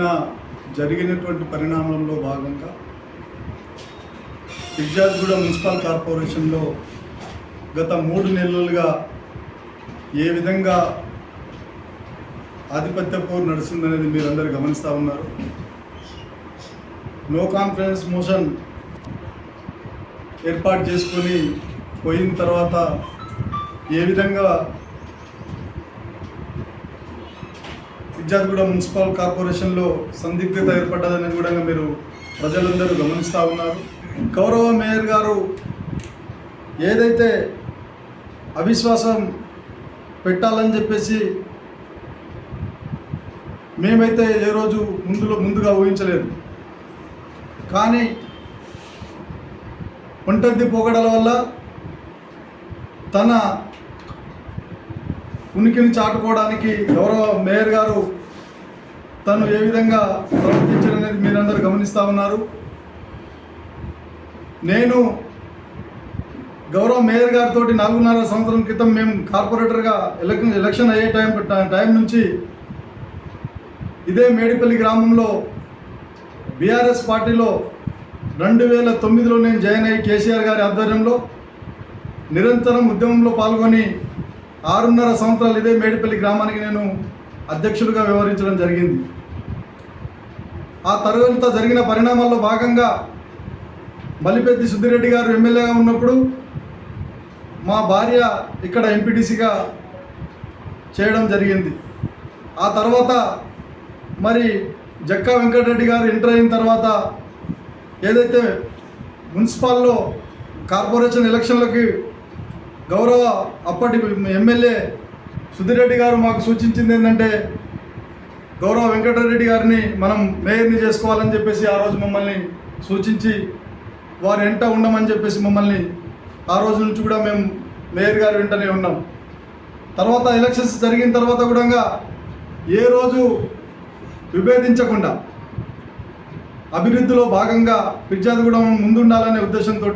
నిన్న జరిగినటువంటి పరిణామంలో భాగంగా ఫిర్జాజ్గూడ మున్సిపల్ కార్పొరేషన్లో గత మూడు నెలలుగా ఏ విధంగా ఆధిపత్య పోరు నడుస్తుందనేది మీరందరూ గమనిస్తూ ఉన్నారు. నో కాన్ఫిడెన్స్ మోషన్ ఏర్పాటు చేసుకొని పోయిన తర్వాత ఏ విధంగా విద్యార్థిగూడ మున్సిపల్ కార్పొరేషన్లో సందిగ్ధత ఏర్పడ్డదని కూడా మీరు ప్రజలందరూ గమనిస్తూ ఉన్నారు. గౌరవ మేయర్ గారు ఏదైతే అవిశ్వాసం పెట్టాలని చెప్పేసి మేమైతే ఏ రోజు ముందులో ముందుగా ఊహించలేదు. కానీ ఒంటరి పోగడల వల్ల తన ఉనికిని చాటుకోవడానికి గౌరవ మేయర్ గారు తను ఏ విధంగా ప్రవర్తించారనేది మీరందరూ గమనిస్తూ ఉన్నారు. నేను గౌరవ మేయర్ గారితో నాలుగున్నర సంవత్సరం క్రితం మేము కార్పొరేటర్గా ఎలక్షన్ ఎలక్షన్ అయ్యే టైం టైం నుంచి ఇదే మేడిపల్లి గ్రామంలో బీఆర్ఎస్ పార్టీలో రెండు వేల తొమ్మిదిలో నేను జాయిన్ అయ్యి కేసీఆర్ గారి ఆధ్వర్యంలో నిరంతరం ఉద్యమంలో పాల్గొని ఆరున్నర సంవత్సరాలు ఇదే మేడిపల్లి గ్రామానికి నేను అధ్యక్షుడిగా వ్యవహరించడం జరిగింది. ఆ తర్వాత జరిగిన పరిణామాల్లో భాగంగా బలిపెద్ది సుద్దిరెడ్డి గారు ఎమ్మెల్యేగా ఉన్నప్పుడు మా భార్య ఇక్కడ ఎంపీటీసీగా చేయడం జరిగింది. ఆ తర్వాత మరి జక్కా వెంకటరెడ్డి గారు ఎంటర్ అయిన తర్వాత ఏదైతే మున్సిపాల్లో కార్పొరేషన్ ఎలక్షన్లకి గౌరవ అప్పటి ఎమ్మెల్యే సుధిరెడ్డి గారు మాకు సూచించింది ఏంటంటే గౌరవ వెంకటరెడ్డి గారిని మనం మేయర్ని చేసుకోవాలని చెప్పేసి ఆ రోజు మమ్మల్ని సూచించి వారు వెంట ఉండమని చెప్పేసి మమ్మల్ని ఆ రోజు నుంచి కూడా మేము మేయర్ గారి వెంటనే ఉన్నాం. తర్వాత ఎలక్షన్స్ జరిగిన తర్వాత కూడా ఏ రోజు విభేదించకుండా అభివృద్ధిలో భాగంగా ఫిర్జాదిగూడెం ముందుండాలనే ఉద్దేశంతో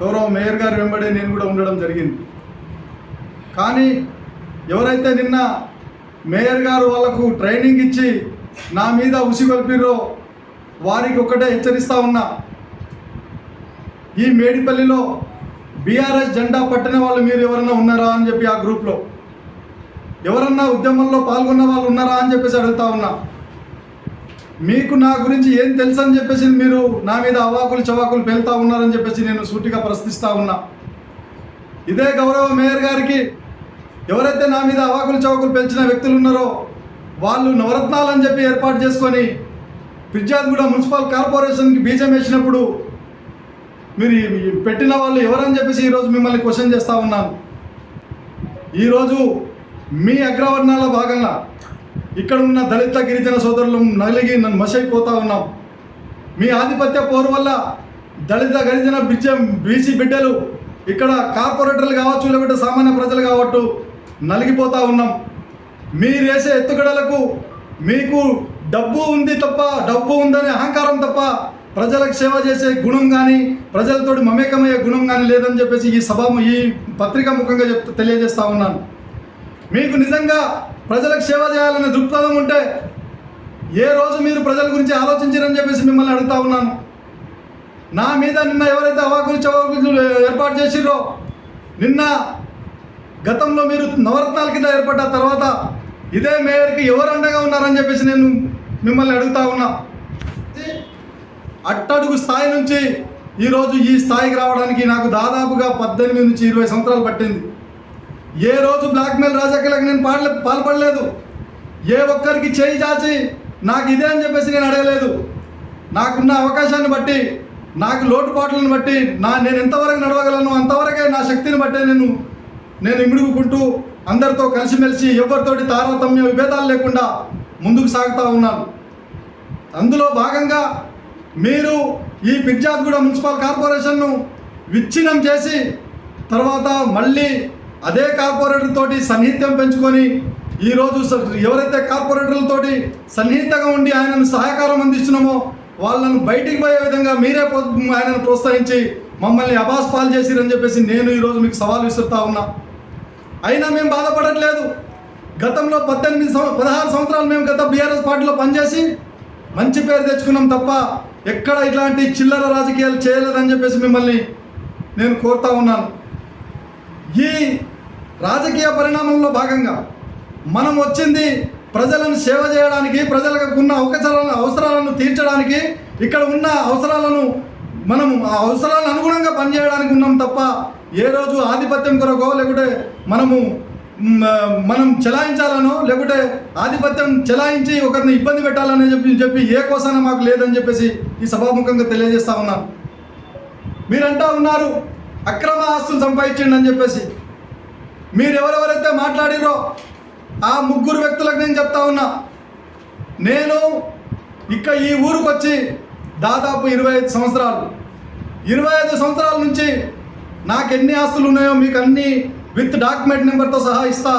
గౌరవ మేయర్ గారు వెంబడే నేను కూడా ఉండడం జరిగింది. కానీ ఎవరైతే నిన్న మేయర్ గారు వాళ్ళకు ట్రైనింగ్ ఇచ్చి నా మీద ఉసిగొల్పిరో వారికి ఒక్కటే హెచ్చరిస్తా ఉన్నా ఈ మేడిపల్లిలో బీఆర్ఎస్ జెండా పట్టిన వాళ్ళు మీరు ఎవరన్నా ఉన్నారా అని చెప్పి ఆ గ్రూప్లో ఎవరన్నా ఉద్యమంలో పాల్గొన్న వాళ్ళు ఉన్నారా అని చెప్పేసి అడుగుతా ఉన్నా. మీకు నా గురించి ఏం తెలుసు అని చెప్పేసి మీరు నా మీద అవాకులు చవాకులు పెళ్తా ఉన్నారని చెప్పేసి నేను సూటిగా ప్రశ్నిస్తూ ఉన్నా. ఇదే గౌరవ మేయర్ గారికి ఎవరైతే నా మీద అవాకులు చవాకులు పెంచిన వ్యక్తులు ఉన్నారో వాళ్ళు నవరత్నాలు అని చెప్పి ఏర్పాటు చేసుకొని ఫిర్జాద్గూడ మున్సిపల్ కార్పొరేషన్కి బీజం వేసినప్పుడు మీరు పెట్టిన వాళ్ళు ఎవరని చెప్పేసి ఈరోజు మిమ్మల్ని క్వశ్చన్ చేస్తూ ఉన్నాను. ఈరోజు మీ అగ్రవర్ణాల భాగంగా ఇక్కడ ఉన్న దళిత గిరిజన సోదరులు నలిగి నన్ను మసైపోతా ఉన్నాం. మీ ఆధిపత్య పోరు వల్ల దళిత గిరిజన బిజ బీసీ బిడ్డలు ఇక్కడ కార్పొరేటర్లు కావచ్చు లేకపోతే సామాన్య ప్రజలు కావచ్చు నలిగిపోతా ఉన్నాం. మీరు వేసే ఎత్తుగడలకు మీకు డబ్బు ఉంది తప్ప డబ్బు ఉందనే అహంకారం తప్ప ప్రజలకు సేవ చేసే గుణం కానీ ప్రజలతో మమేకమయ్యే గుణం కానీ లేదని చెప్పేసి ఈ సభ ఈ పత్రికా ముఖంగా చెప్తా తెలియజేస్తా ఉన్నాను. మీకు నిజంగా ప్రజలకు సేవ చేయాలనే దృక్పథం ఉంటే ఏ రోజు మీరు ప్రజల గురించి ఆలోచించారని చెప్పేసి మిమ్మల్ని అడుగుతా ఉన్నాను. నా మీద నిన్న ఎవరైతే అవాకులు చవాకులు ఏర్పాటు చేసిరో నిన్న గతంలో మీరు నవరత్నాల కింద ఏర్పడ్డ తర్వాత ఇదే మేయర్కి ఎవరు అండగా ఉన్నారని చెప్పేసి నేను మిమ్మల్ని అడుగుతా ఉన్నా. అట్టడుగు స్థాయి నుంచి ఈరోజు ఈ స్థాయికి రావడానికి నాకు దాదాపుగా పద్దెనిమిది నుంచి ఇరవై సంవత్సరాలు పట్టింది. ఏ రోజు బ్లాక్మెయిల్ రాజకీయాలకు నేను పాడలే పాల్పడలేదు. ఏ ఒక్కరికి చేయి చాచి నాకు ఇదే అని చెప్పేసి నేను అడగలేదు. నాకున్న అవకాశాన్ని బట్టి నాకు లోటుపాట్లను బట్టి నా నేను ఎంతవరకు నడవగలను అంతవరకే నా శక్తిని బట్టే నేను నేను ఇమిడుకుంటూ అందరితో కలిసిమెలిసి ఎవరితోటి తారతమ్య విభేదాలు లేకుండా ముందుకు సాగుతూ ఉన్నాను. అందులో భాగంగా మీరు ఈ పిర్జాద్గూడ మున్సిపల్ కార్పొరేషన్ను విచ్ఛిన్నం చేసి తర్వాత మళ్ళీ అదే కార్పొరేటర్తో సన్నిహిత్యం పెంచుకొని ఈరోజు ఎవరైతే కార్పొరేటర్లతోటి సన్నిహితంగా ఉండి ఆయనను సహకారం అందిస్తున్నామో వాళ్ళను బయటికి పోయే విధంగా మీరే ఆయనను ప్రోత్సహించి మమ్మల్ని అబాస్ పాలు చేసిరని చెప్పేసి నేను ఈరోజు మీకు సవాల్ విసురుతా ఉన్నా. అయినా మేము బాధపడట్లేదు. గతంలో పద్దెనిమిది సంవ పదహారు సంవత్సరాలు మేము గత బీఆర్ఎస్ పార్టీలో పనిచేసి మంచి పేరు తెచ్చుకున్నాం తప్ప ఎక్కడ ఇట్లాంటి చిల్లర రాజకీయాలు చేయలేదని చెప్పేసి మిమ్మల్ని నేను కోరుతా ఉన్నాను. ఈ రాజకీయ పరిణామంలో భాగంగా మనం వచ్చింది ప్రజలను సేవ చేయడానికి ప్రజలకు ఉన్న అవకాశాలను అవసరాలను తీర్చడానికి ఇక్కడ ఉన్న అవసరాలను మనం ఆ అవసరాలను అనుగుణంగా పనిచేయడానికి ఉన్నాం తప్ప ఏ రోజు ఆధిపత్యం కొరకో లేకుంటే మనము మనం చెలాయించాలనో లేకుంటే ఆధిపత్యం చెలాయించి ఒకరిని ఇబ్బంది పెట్టాలని చెప్పి చెప్పి ఏ కోసాన మాకు లేదని చెప్పేసి ఈ సభాముఖంగా తెలియజేస్తా ఉన్నాను. మీరంటా ఉన్నారు అక్రమ ఆస్తులు సంపాదించండి అని చెప్పేసి. మీరు ఎవరెవరైతే మాట్లాడిరో ఆ ముగ్గురు వ్యక్తులకు నేను చెప్తా ఉన్నా. నేను ఇక ఈ ఊరికి వచ్చి దాదాపు ఇరవై ఐదు సంవత్సరాలు. ఇరవై ఐదు సంవత్సరాల నుంచి నాకు ఎన్ని ఆస్తులు ఉన్నాయో మీకు అన్ని విత్ డాక్యుమెంట్ నెంబర్తో సహా ఇస్తా.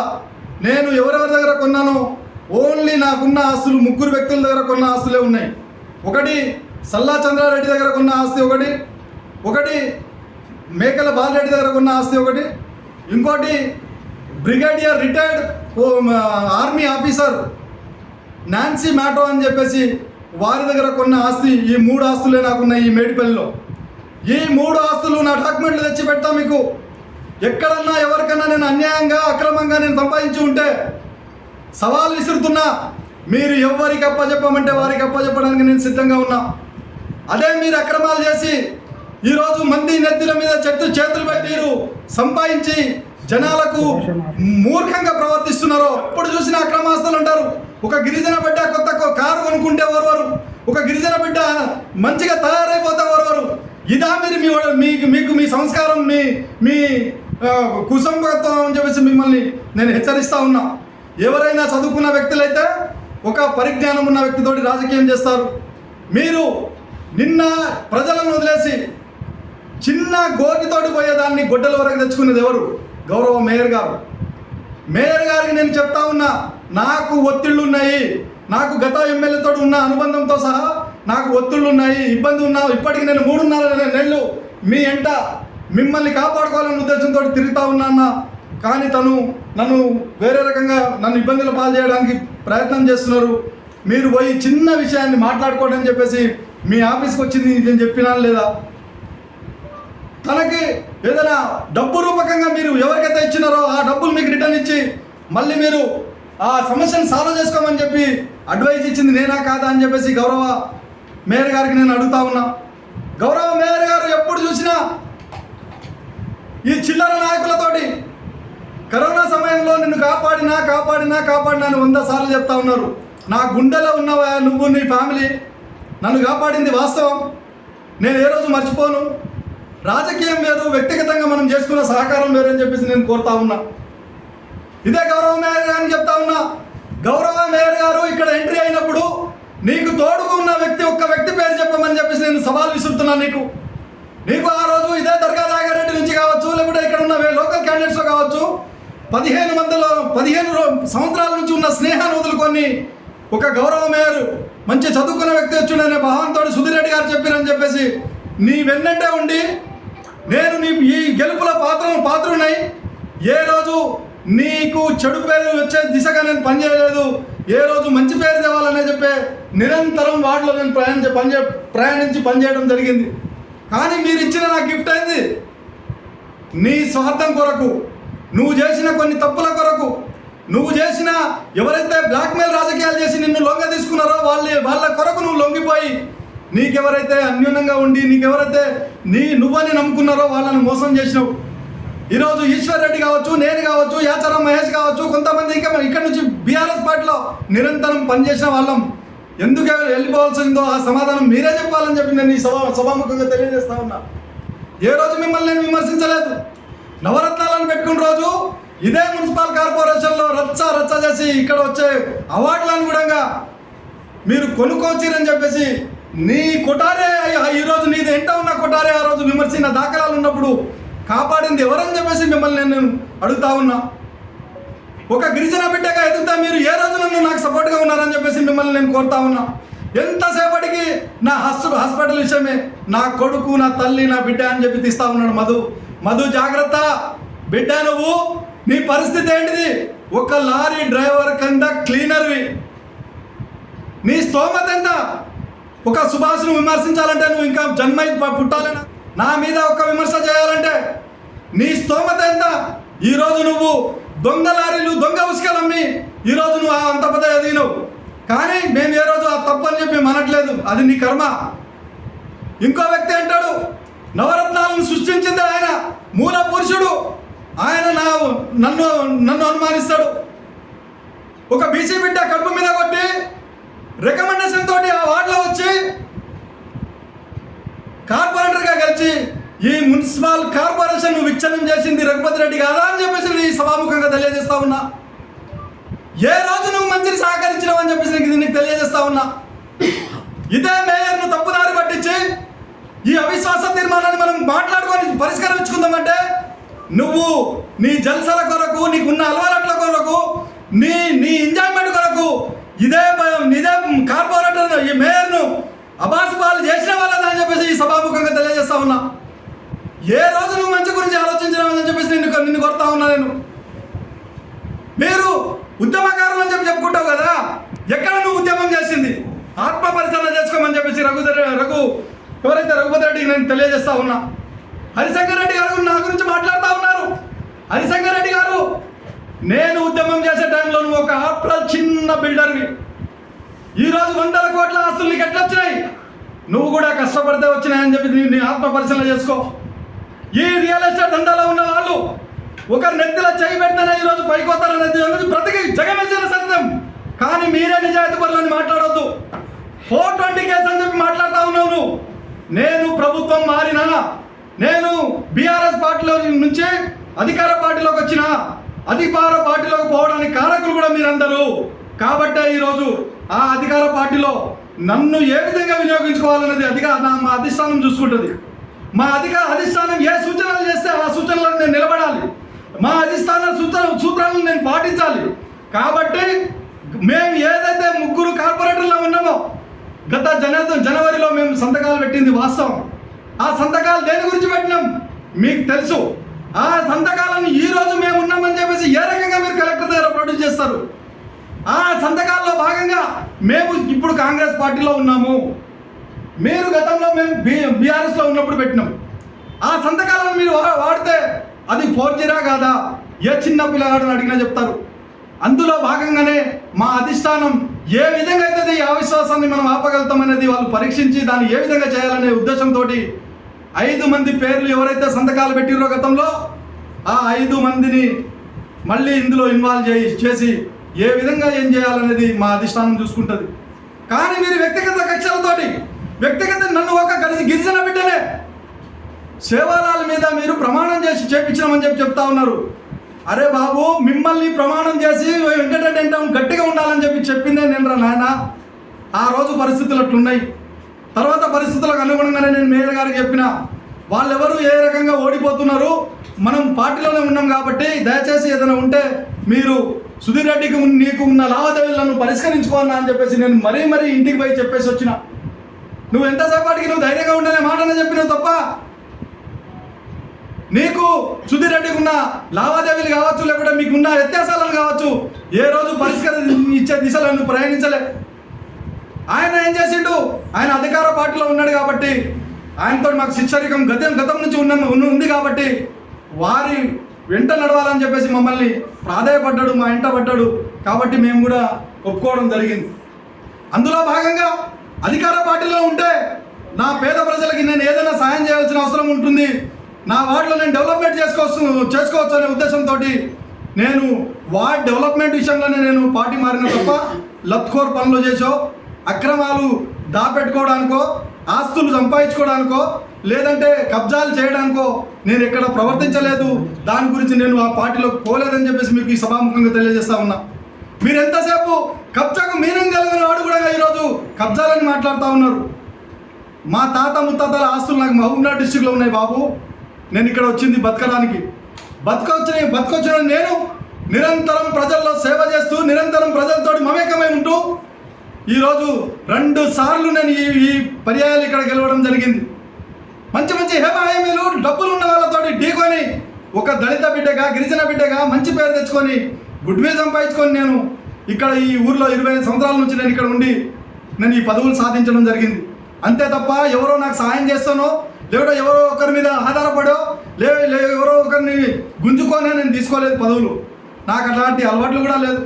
నేను ఎవరెవరి దగ్గర కొన్నానో ఓన్లీ నాకున్న ఆస్తులు ముగ్గురు వ్యక్తుల దగ్గర కొన్న ఆస్తులే ఉన్నాయి. ఒకటి సల్లా చంద్రారెడ్డి దగ్గర కొన్న ఆస్తి ఒకటి. ఒకటి మేకల బాలరెడ్డి దగ్గర కొన్న ఆస్తి ఒకటి. ఇంకోటి brigadier retired army officer Nancy మ్యాటో అని చెప్పేసి వారి దగ్గర కొన్న ఆస్తి ఈ మూడు ఆస్తులే నాకున్నాయి ఈ మేడిపల్లిలో. ఈ మూడు ఆస్తులు నా డాక్యుమెంట్లు తెచ్చి పెట్టా మీకు. ఎక్కడన్నా ఎవరికన్నా నేను అన్యాయంగా అక్రమంగా నేను సంపాదించి ఉంటే సవాల్ విసురుతున్నా. మీరు ఎవరికి అప్పచెప్పమంటే వారికి అప్పచెప్పడానికి నేను సిద్ధంగా ఉన్నా. అదే మీరు అక్రమాలు చేసి ఈరోజు మంది నెత్తిల మీద చెట్టు చేతులు పెట్టిరు మీరు సంపాదించి జనాలకు మూర్ఖంగా ప్రవర్తిస్తున్నారు ఎప్పుడు చూసినా అక్రమాస్తులు అంటారు. ఒక గిరిజన బిడ్డ కొత్త కారు కొనుక్కుంటే ఎవరెవరు ఒక గిరిజన బిడ్డ మంచిగా తయారైపోతే ఎవరెవరు ఇదా మీరు మీ మీకు మీకు మీ సంస్కారం మీ మీ కుసంభత్వం కుసంబత్వం అని చెప్పేసి మిమ్మల్ని నేను హెచ్చరిస్తా ఉన్నా. ఎవరైనా చదువుకున్న వ్యక్తులైతే ఒక పరిజ్ఞానం ఉన్న వ్యక్తితోటి రాజకీయం చేస్తారు. మీరు నిన్న ప్రజలను వదిలేసి చిన్న గోటితోటి పోయేదాన్ని గొడ్డల వరకు తెచ్చుకునేది ఎవరు? గౌరవ మేయర్ గారు. మేయర్ గారికి నేను చెప్తా ఉన్నా నాకు ఒత్తిళ్ళు ఉన్నాయి నాకు గత ఎమ్మెల్యేతో ఉన్న అనుబంధంతో సహా నాకు ఒత్తిళ్ళు ఉన్నాయి ఇబ్బంది ఉన్నా ఇప్పటికి నేను మూడున్నర నెలలు మీ ఎంట మిమ్మల్ని కాపాడుకోవాలనే ఉద్దేశంతో తిరుగుతా ఉన్నాన్న కానీ తను నన్ను వేరే రకంగా నన్ను ఇబ్బందులు పాలు చేయడానికి ప్రయత్నం చేస్తున్నారు. మీరు పోయి చిన్న విషయాన్ని మాట్లాడుకోవడం అని చెప్పేసి మీ ఆఫీస్కి వచ్చింది నేను చెప్పినా లేదా? తనకి ఏదైనా డబ్బు రూపకంగా మీరు ఎవరికైతే ఇచ్చినారో ఆ డబ్బులు మీకు రిటర్న్ ఇచ్చి మళ్ళీ మీరు ఆ సమస్యను సాల్వ్ చేసుకోమని చెప్పి అడ్వైజ్ ఇచ్చింది నేనా కాదా అని చెప్పేసి గౌరవ మేయర్ గారికి నేను అడుగుతా ఉన్నా. గౌరవ మేయర్ గారు ఎప్పుడు చూసినా ఈ చిల్లర నాయకులతోటి కరోనా సమయంలో నిన్ను కాపాడినా కాపాడినా కాపాడినా అని వంద సార్లు చెప్తా ఉన్నారు. నా గుండెలో ఉన్నవా నువ్వు నీ ఫ్యామిలీ నన్ను కాపాడింది వాస్తవం. నేను ఏ రోజు మర్చిపోను. రాజకీయం వేరు వ్యక్తిగతంగా మనం చేసుకున్న సహకారం వేరు అని చెప్పేసి నేను కోరుతా ఉన్నా. ఇదే గౌరవ మేయర్ అని చెప్తా ఉన్నా. గౌరవ మేయర్ గారు ఇక్కడ ఎంట్రీ అయినప్పుడు నీకు తోడుగా ఉన్న వ్యక్తి ఒక్క వ్యక్తి పేరు చెప్పమని చెప్పేసి నేను సవాల్ విసురుతున్నాను నీకు. నీకు ఆ రోజు ఇదే దర్గా నాగారెడ్డి నుంచి కావచ్చు లేకుంటే ఇక్కడ ఉన్న లోకల్ క్యాండిడేట్స్ కావచ్చు పదిహేను మందిలో పదిహేను సంవత్సరాల నుంచి ఉన్న స్నేహాన్ని వదులుకొని ఒక గౌరవ మేయర్ మంచి చదువుకున్న వ్యక్తి వచ్చిండనే భావంతో సుధీర్ రెడ్డి గారు చెప్పారని చెప్పేసి నీ వెన్నంటే ఉండి నేను నీ ఈ గెలుపుల పాత్ర పాత్రునై ఏ రోజు నీకు చెడు పేరు వచ్చే దిశగా నేను పనిచేయలేదు. ఏ రోజు మంచి పేరు తేవాలనే చెప్పే నిరంతరం వాటిలో నేను ప్రయాణించి పనిచే ప్రయాణించి పనిచేయడం జరిగింది. కానీ మీరు ఇచ్చిన నా గిఫ్ట్ అయింది. నీ స్వార్థం కొరకు నువ్వు చేసిన కొన్ని తప్పుల కొరకు నువ్వు చేసిన ఎవరైతే బ్లాక్మెయిల్ రాజకీయాలు చేసి నిన్ను లొంగ తీసుకున్నారో వాళ్ళ వాళ్ళ కొరకు నువ్వు లొంగిపోయి నీకెవరైతే అన్యూనంగా ఉండి నీకెవరైతే నీ నువ్వని నమ్ముకున్నారో వాళ్ళని మోసం చేసినావు. ఈరోజు ఈశ్వర్ రెడ్డి కావచ్చు నేను కావచ్చు యాచారం మహేష్ కావచ్చు కొంతమంది ఇంకా ఇక్కడ నుంచి బీఆర్ఎస్ పార్టీలో నిరంతరం పనిచేసిన వాళ్ళం. ఎందుకు వెళ్ళిపోవాల్సిందో ఆ సమాధానం మీరే చెప్పాలని చెప్పి నేను ఈ సభా సభాముఖంగా తెలియజేస్తా ఉన్నా. ఏ రోజు మిమ్మల్ని నేను విమర్శించలేదు. నవరత్నాలను పెట్టుకున్న రోజు ఇదే మున్సిపల్ కార్పొరేషన్లో రచ్చ రచ్చ చేసి ఇక్కడ వచ్చే అవార్డులను కూడా మీరు కొనుక్కోవచ్చిరని చెప్పేసి నీ కొటారే అయ్య- ఈరోజు నీది ఎంట ఉన్న కొటారే ఆ రోజు విమర్శించిన దాఖలాలు ఉన్నప్పుడు కాపాడింది ఎవరని చెప్పేసి మిమ్మల్ని నేను అడుగుతా ఉన్నా. ఒక గిరిజన బిడ్డగా ఎదుగుతా మీరు ఏ రోజు నన్ను నాకు సపోర్ట్గా ఉన్నారని చెప్పేసి మిమ్మల్ని నేను కోరుతా ఉన్నా. ఎంతసేపటికి నా హాస్ప హాస్పిటల్ విషయమే నా కొడుకు నా తల్లి నా బిడ్డ అని చెప్పి తీస్తా ఉన్నాడు మధు. మధు జాగ్రత్త. బిడ్డ నువ్వు నీ పరిస్థితి ఏంటిది? ఒక లారీ డ్రైవర్ కింద క్లీనర్వి. నీ స్తోమత ఎంత ఒక సుభాష్ను విమర్శించాలంటే నువ్వు ఇంకా జన్మ పుట్టాలనా? నా మీద ఒక విమర్శ చేయాలంటే నీ స్తోమత ఎంత? ఈరోజు నువ్వు దొంగ లారీలు దొంగ ఉసుకలమ్మి ఈరోజు నువ్వు ఆ అంత పెద్ద ఎదిగినవు. కానీ మేము ఏ రోజు ఆ తప్పని చెప్పి మనట్లేదు అది నీ కర్మ. ఇంకో వ్యక్తి అంటాడు నవరత్నాలను సృష్టించింది ఆయన మూల పురుషుడు. ఆయన నా నన్ను నన్ను అనుమానిస్తాడు. ఒక బీసీ బిడ్డ కడుపు మీద కొట్టి రికమెండేషన్ తోటి ఆ వార్డులో వచ్చి కార్పొరేటర్గా కలిసి ఈ మున్సిపల్ కార్పొరేషన్ విచ్ఛిన్నం చేసింది రఘుపతి రెడ్డి కాదా అని చెప్పేసి ఈ సభాముఖంగా తెలియజేస్తా ఉన్నా. ఏ రోజు నువ్వు మంచిని సహకరించినావు అని చెప్పేసి నీకు నీకు తెలియజేస్తా ఉన్నా. ఇదే మేయర్ను తప్పుదారి పట్టించి ఈ అవిశ్వాస తీర్మానాన్ని మనం మాట్లాడుకొని పరిష్కరించుకుందామంటే నువ్వు నీ జల్సల కొరకు నీకున్న అలవాట్ల కొరకు నీ నీ ఇంజ ఇదే ప- ఇదే కార్పొరేటర్ ఈ మేయర్ను అబాసుపాలు చేసిన వాళ్ళని అని చెప్పేసి ఈ సభాముఖంగా తెలియజేస్తా ఉన్నా. ఏ రోజు నువ్వు మంచి గురించి ఆలోచించినావని చెప్పేసి నిన్ను నిన్ను కొడతా ఉన్నా నేను. మీరు ఉద్యమకారులు అని చెప్పి చెప్పుకుంటావు కదా ఎక్కడ నువ్వు ఉద్యమం చేసింది? ఆత్మ పరిశీలన చేసుకోమని చెప్పేసి రఘు రఘు ఎవరైతే రఘుపతి రెడ్డికి నేను తెలియజేస్తా ఉన్నా. హరిశంకర్ రెడ్డి గారు నా గురించి మాట్లాడుతూ ఉన్నారు. హరిశంకర్ నేను ఉద్యమం చేసే టైంలో నువ్వు ఒక ఆప్రల్ చిన్న బిల్డర్వి ఈరోజు వందల కోట్ల ఆస్తులు నీకు ఎట్లా వచ్చినాయి నువ్వు కూడా కష్టపడితే వచ్చినాయని చెప్పి నీ- నీ ఆత్మ పరిశీలన చేసుకో. ఈ రియల్ ఎస్టేట్ దందాలో ఉన్న వాళ్ళు ఒకరు నెత్తిలో చేయి పెడితేనే ఈరోజు పైకోతారనేది అనేది బ్రతికి జగమెచ్చిన సత్యం. కానీ మీరే నిజాయితీ పరులని మాట్లాడొద్దు. ఫోర్ ట్వంటీ కేసు అని చెప్పి మాట్లాడుతూ ఉన్నావు నువ్వు. నేను ప్రభుత్వం మారినా నేను బీఆర్ఎస్ పార్టీలో నుంచి అధికార పార్టీలోకి వచ్చిన అధికార పార్టీలోకి పోవడానికి కారకులు కూడా మీరందరూ. కాబట్టే ఈరోజు ఆ అధికార పార్టీలో నన్ను ఏ విధంగా వినియోగించుకోవాలనేది అధికార మా అధిష్టానం చూసుకుంటుంది. మా అధికార అధిష్టానం ఏ సూచనలు చేస్తే ఆ సూచనలను నేను నిలబడాలి. మా అధిష్టాన సూత్ర సూత్రాలను నేను పాటించాలి. కాబట్టి మేము ఏదైతే ముగ్గురు కార్పొరేటర్లో ఉన్నామో గత జన జనవరిలో మేము సంతకాలు పెట్టింది వాస్తవం. ఆ సంతకాలు దేని గురించి పెట్టినాం? మీకు తెలుసు. ఆ సంతకాలను ఈ రోజు మేము ఉన్నామని చెప్పేసి ఏ రకంగా మీరు కలెక్టర్ దగ్గర ప్రొడ్యూస్ చేస్తారు? ఆ సంతకాల్లో భాగంగా మేము ఇప్పుడు కాంగ్రెస్ పార్టీలో ఉన్నాము. మీరు గతంలో మేము బి బీఆర్ఎస్లో ఉన్నప్పుడు పెట్టినాం. ఆ సంతకాలను మీరు వా- వాడితే అది ఫోర్జీరా కాదా? ఏ చిన్న పిల్లగాడు అడిగినా చెప్తారు. అందులో భాగంగానే మా అధిష్టానం ఏ విధంగా అయితే ఈ అవిశ్వాసాన్ని మనం ఆపగలుగుతామనేది వాళ్ళు పరీక్షించి దాన్ని ఏ విధంగా చేయాలనే ఉద్దేశంతో ఐదు మంది పేర్లు ఎవరైతే సంతకాలు పెట్టిరో గతంలో ఆ ఐదు మందిని మళ్ళీ ఇందులో ఇన్వాల్వ్ చేయి చేసి ఏ విధంగా ఏం చేయాలనేది మా అధిష్టానం చూసుకుంటుంది. కానీ మీరు వ్యక్తిగత కక్షలతోటి వ్యక్తిగత నన్ను ఒక కలిసి గిరిజన బిడ్డనే సేవాలాల మీద మీరు ప్రమాణం చేసి చేపించినామని చెప్పి చెప్తా ఉన్నారు. అరే బాబు మిమ్మల్ని ప్రమాణం చేసి వెంకటరెడ్డి గట్టిగా ఉండాలని చెప్పి చెప్పిందే నేను రా నాయన? ఆ రోజు పరిస్థితులు అట్లున్నాయి. తర్వాత పరిస్థితులకు అనుగుణంగానే నేను మేయర్ గారికి చెప్పిన వాళ్ళెవరు ఏ రకంగా ఓడిపోతున్నారు మనం పార్టీలోనే ఉన్నాం కాబట్టి దయచేసి ఏదైనా ఉంటే మీరు సుధీర్ రెడ్డికి నీకు ఉన్న లావాదేవీలను పరిష్కరించుకోవాలన్నా అని చెప్పేసి నేను మరీ మరీ ఇంటికి పోయి చెప్పేసి వచ్చిన. నువ్వు ఎంతసేపటికి నువ్వు ధైర్యంగా ఉండనే మాటనే చెప్పినావు తప్ప నీకు సుధీర్ రెడ్డికి ఉన్న లావాదేవీలు కావచ్చు లేకుంటే మీకు ఉన్న వ్యత్యాసాలను కావచ్చు ఏ రోజు పరిష్కరి ఇచ్చే దిశలో నువ్వు ప్రయాణించలే. ఆయన ఏం చేసిండు? ఆయన అధికార పార్టీలో ఉన్నాడు కాబట్టి ఆయనతో మాకు శిక్షరికం గతం గతం నుంచి ఉన్న ఉంది కాబట్టి వారి వెంట నడవాలని చెప్పేసి మమ్మల్ని ప్రాధాయపడ్డాడు మా ఇంట పడ్డాడు కాబట్టి మేము కూడా ఒప్పుకోవడం జరిగింది. అందులో భాగంగా అధికార పార్టీలో ఉంటే నా పేద ప్రజలకి నేను ఏదైనా సాయం చేయాల్సిన అవసరం ఉంటుంది. నా వార్డులో నేను డెవలప్మెంట్ చేసుకోవచ్చు చేసుకోవచ్చు అనే ఉద్దేశంతో నేను వార్డ్ డెవలప్మెంట్ విషయంలోనే నేను పార్టీ మారిన తప్ప లత్కోర్ పనులు చేసో అక్రమాలు దాపెట్టుకోవడానికో ఆస్తులు సంపాదించుకోవడానికో లేదంటే కబ్జాలు చేయడానికో నేను ఎక్కడ ప్రవర్తించలేదు. దాని గురించి నేను ఆ పార్టీలో పోలేదని చెప్పేసి మీకు ఈ సభాముఖంగా తెలియజేస్తా ఉన్నా. మీరు ఎంతసేపు కబ్జాకు మీనింగ్ కలిగిన వాడు కూడా ఈరోజు కబ్జాలని మాట్లాడుతూ ఉన్నారు. మా తాత ముత్తాతల ఆస్తులు నాకు మహబూబ్నగర్ డిస్టిక్లో ఉన్నాయి బాబు. నేను ఇక్కడ వచ్చింది బతకడానికి. బతకొచ్చిన బతకొచ్చిన నేను నిరంతరం ప్రజల్లో సేవ చేస్తూ నిరంతరం ప్రజలతోటి మమేకమై ఉంటూ ఈరోజు రెండు సార్లు నేను ఈ ఈ పర్యాయాలు ఇక్కడ గెలవడం జరిగింది. మంచి మంచి హేమాహేమీలు డబ్బులు ఉన్న వాళ్ళతోటి ఢీకొని ఒక దళిత బిడ్డగా గిరిజన బిడ్డగా మంచి పేరు తెచ్చుకొని గుడ్ విల్ సంపాదించుకొని నేను ఇక్కడ ఈ ఊర్లో ఇరవై ఐదు సంవత్సరాల నుంచి నేను ఇక్కడ ఉండి నేను ఈ పదవులు సాధించడం జరిగింది. అంతే తప్ప ఎవరో నాకు సహాయం చేస్తానో లేకపోతే ఎవరో ఒకరి మీద ఆధారపడో లే ఎవరో ఒకరిని గుంజుకొని నేను తీసుకోలేదు పదవులు. నాకు అలాంటి అలవాట్లు కూడా లేదు.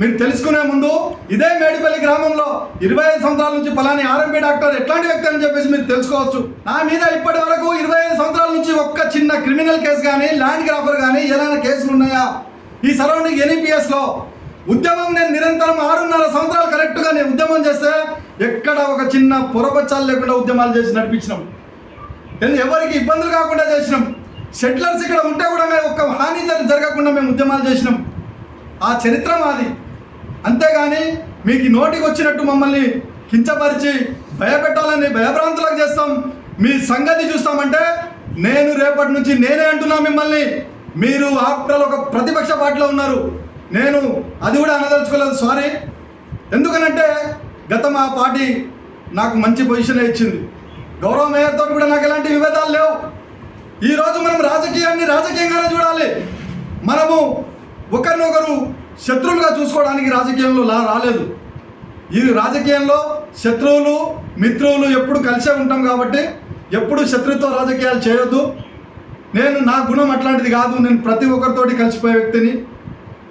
మీరు తెలుసుకునే ముందు ఇదే మేడిపల్లి గ్రామంలో ఇరవై ఐదు సంవత్సరాల నుంచి పలాని ఆర్ఎంపీ డాక్టర్ ఎట్లాంటి వ్యక్తి అని చెప్పేసి మీరు తెలుసుకోవచ్చు. నా మీద ఇప్పటి వరకు ఇరవై ఐదు సంవత్సరాల నుంచి ఒక్క చిన్న క్రిమినల్ కేసు కానీ ల్యాండ్ గ్రాఫర్ కానీ ఏదైనా కేసులు ఉన్నాయా? ఈ సరౌండింగ్ ఎన్ఈపిఎస్లో ఉద్యమం నేను నిరంతరం ఆరున్నర సంవత్సరాలు కరెక్ట్గా నేను ఉద్యమం చేస్తే ఎక్కడ ఒక చిన్న పొరపచ్చాలు లేకుండా ఉద్యమాలు చేసి నడిపించినాం. ఎవరికి ఇబ్బందులు కాకుండా చేసినాం. సెటిలర్స్ ఇక్కడ ఉంటే కూడా మేము ఒక్క హాని జరగకుండా మేము ఉద్యమాలు చేసినాం. ఆ చరిత్ర మాది. అంతేగాని మీకు నోటికి వచ్చినట్టు మమ్మల్ని కించపరిచి భయపెట్టాలని భయభ్రాంతులకు చేస్తాం. మీ సంగతి చూస్తామంటే నేను రేపటి నుంచి నేనే అంటున్నా మిమ్మల్ని. మీరు ఆఫ్టర్ ఒక ప్రతిపక్ష పార్టీలో ఉన్నారు. నేను అది కూడా అనదలుచుకోలేదు సారీ. ఎందుకనంటే గతం ఆ పార్టీ నాకు మంచి పొజిషన్ ఇచ్చింది. గౌరవ మేయర్తో కూడా నాకు ఎలాంటి విభేదాలు లేవు. ఈరోజు మనం రాజకీయాన్ని రాజకీయంగానే చూడాలి. మనము ఒకరినొకరు శత్రువులుగా చూసుకోవడానికి రాజకీయంలో రాలేదు. ఈ రాజకీయంలో శత్రువులు మిత్రువులు ఎప్పుడు కలిసే ఉంటాం కాబట్టి ఎప్పుడు శత్రుత్వ రాజకీయాలు చేయొద్దు. నేను నా గుణం అట్లాంటిది కాదు. నేను ప్రతి ఒక్కరితోటి కలిసిపోయే వ్యక్తిని.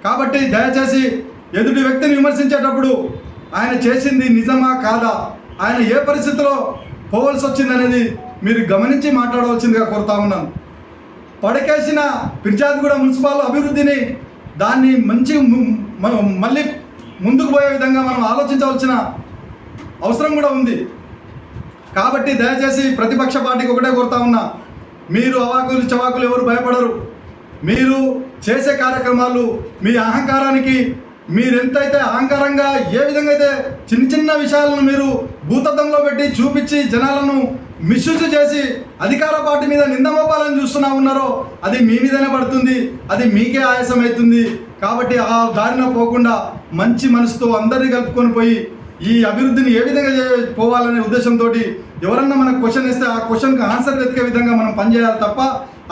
కాబట్టి దయచేసి ఎదుటి వ్యక్తిని విమర్శించేటప్పుడు ఆయన చేసింది నిజమా కాదా? ఆయన ఏ పరిస్థితిలో పోవలసి వచ్చింది అనేది మీరు గమనించి మాట్లాడవలసిందిగా కోరుతా ఉన్నాను. పడకేసిన పిర్జాదిగూడ మున్సిపాల్ అభివృద్ధిని దాన్ని మంచి మళ్ళీ ముందుకు పోయే విధంగా మనం ఆలోచించవలసిన అవసరం కూడా ఉంది. కాబట్టి దయచేసి ప్రతిపక్ష పార్టీకి ఒకటే కోరుతా ఉన్నా మీరు అవాకులు చవాకులు ఎవరు భయపడరు. మీరు చేసే కార్యక్రమాలు మీ అహంకారానికి మీరెంతైతే అహంకారంగా ఏ విధంగా అయితే చిన్న చిన్న విషయాలను మీరు భూతత్వంలో పెట్టి చూపించి జనాలను మిస్యూజ్ చేసి అధికార పార్టీ మీద నిందమోపాలని చూస్తున్నా ఉన్నారో అది మీ మీదనే పడుతుంది అది మీకే ఆయాసం అవుతుంది కాబట్టి ఆ దారిన పోకుండా మంచి మనసుతో అందరినీ కలుపుకొని పోయి ఈ అభివృద్ధిని ఏ విధంగా పోవాలనే ఉద్దేశంతో ఎవరన్నా మనకు క్వశ్చన్ ఇస్తే ఆ క్వశ్చన్కి ఆన్సర్ వెతికే విధంగా మనం పనిచేయాలి తప్ప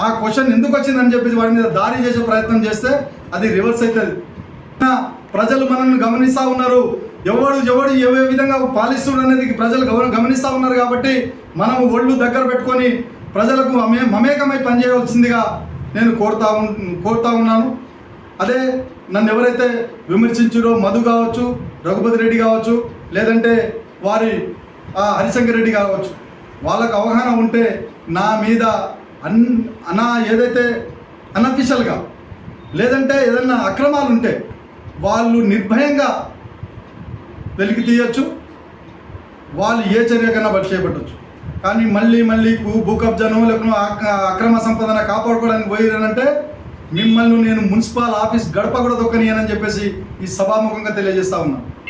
ఆ క్వశ్చన్ ఎందుకు వచ్చిందని చెప్పి వాడి మీద దారి చేసే ప్రయత్నం చేస్తే అది రివర్స్ అవుతుంది. ప్రజలు మనల్ని గమనిస్తూ ఉన్నారు. ఎవడు ఎవడు ఏ విధంగా పాలిస్తుడు అనేది ప్రజలు గమ గమనిస్తూ ఉన్నారు కాబట్టి మనం ఒళ్ళు దగ్గర పెట్టుకొని ప్రజలకు మమే మమేకమై పనిచేయవలసిందిగా నేను కోరుతా ఉన్ కోరుతా ఉన్నాను. అదే నన్ను ఎవరైతే విమర్శించారో మధు కావచ్చు రఘుపతి రెడ్డి కావచ్చు లేదంటే వారి హరిశంకర్ రెడ్డి కావచ్చు వాళ్ళకు అవగాహన ఉంటే నా మీద అన్ అనా ఏదైతే అన్అఫిషియల్గా లేదంటే ఏదన్నా అక్రమాలు ఉంటే వాళ్ళు నిర్భయంగా వెలికి తీయచ్చు. వాళ్ళు ఏ చర్య కన్నా బట్టి చేపట్టచ్చు. కానీ మళ్ళీ మళ్ళీ భూ- భూ కబ్జాను లేకుండా అక్రమ సంపదన కాపాడుకోవడానికి పోయిరనంటే మిమ్మల్ని నేను మున్సిపల్ ఆఫీస్ గడప కూడా దొక్కనియనని చెప్పేసి ఈ సభాముఖంగా తెలియజేస్తా ఉన్నాను